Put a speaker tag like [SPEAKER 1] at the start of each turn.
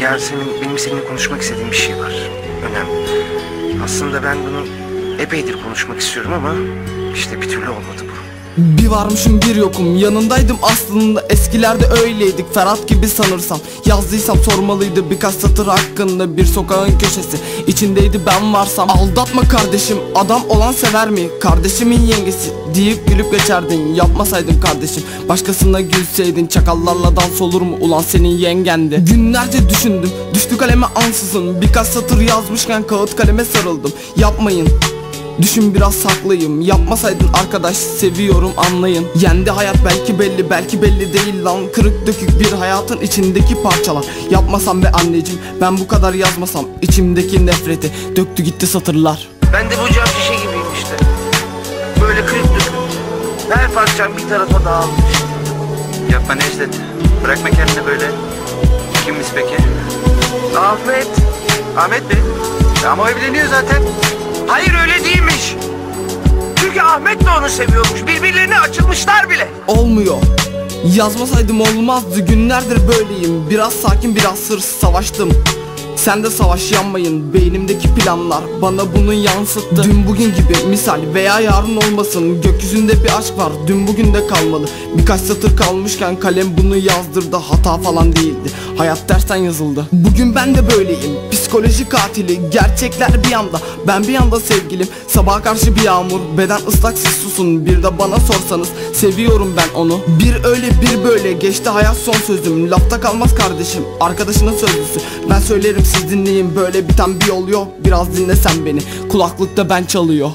[SPEAKER 1] Ya senin, benim seninle konuşmak istediğim bir şey var. Önemli. Aslında ben bunu epeydir konuşmak istiyorum ama işte bir türlü olmadı.
[SPEAKER 2] Bir varmışım bir yokum. Yanındaydım aslında. Eskilerde öyleydik. Ferhat gibi sanırsam. Yazdıysam sormalıydı birkaç satır hakkında. Bir sokağın köşesi. İçindeydi ben varsam. Aldatma kardeşim. Adam olan sever mi? Kardeşimin yengesi. Deyip gülüp geçerdin. Yapmasaydın kardeşim. Başkasına gülseydin. Çakallarla dans olur mu? Ulan senin yengendi Günlerce düşündüm. Düştü kaleme ansızın. Birkaç satır yazmışken kağıt kaleme sarıldım. Yapmayın Düşün biraz saklıyım Yapmasaydın arkadaş seviyorum anlayın Yendi hayat belki belli belki belli değil lan Kırık dökük bir hayatın içindeki parçalar Yapmasam be anneciğim ben bu kadar yazmasam içimdeki nefreti döktü gitti satırlar
[SPEAKER 1] Ben de bu cam şişe gibiyim işte. Böyle kırık dökük. Her parçam bir tarafa dağılmış.
[SPEAKER 3] Yapma Necdet. Bırakma kendini böyle. Kimiz peki?
[SPEAKER 1] Ahmet.
[SPEAKER 3] Ahmet mi? Ama evleniyor zaten.
[SPEAKER 1] Hayır öyle değilmiş. Çünkü Ahmet de onu seviyormuş. Birbirlerine açılmışlar bile.
[SPEAKER 2] Olmuyor. Yazmasaydım olmazdı. Günlerdir böyleyim. Biraz sakin biraz hırs. Savaştım. Sen de savaş yanmayın Beynimdeki planlar bana bunu yansıttı. Dün bugün gibi misal veya yarın olmasın. Gökyüzünde bir aşk var. Dün bugün de kalmalı Birkaç satır kalmışken kalem bunu yazdırdı. Hata falan değildi. Hayat dersten yazıldı. Bugün ben de böyleyim Psikoloji katili gerçekler bir yanda Ben bir yanda sevgilim. Sabaha karşı bir yağmur Beden ıslak siz susun. Bir de bana sorsanız Seviyorum ben onu. Bir öyle bir böyle Geçti hayat son sözüm. Lafta kalmaz kardeşim Arkadaşının sözlüsü Ben söylerim siz dinleyin Böyle biten bir yol yok. Biraz dinle sen beni Kulaklıkta ben çalıyor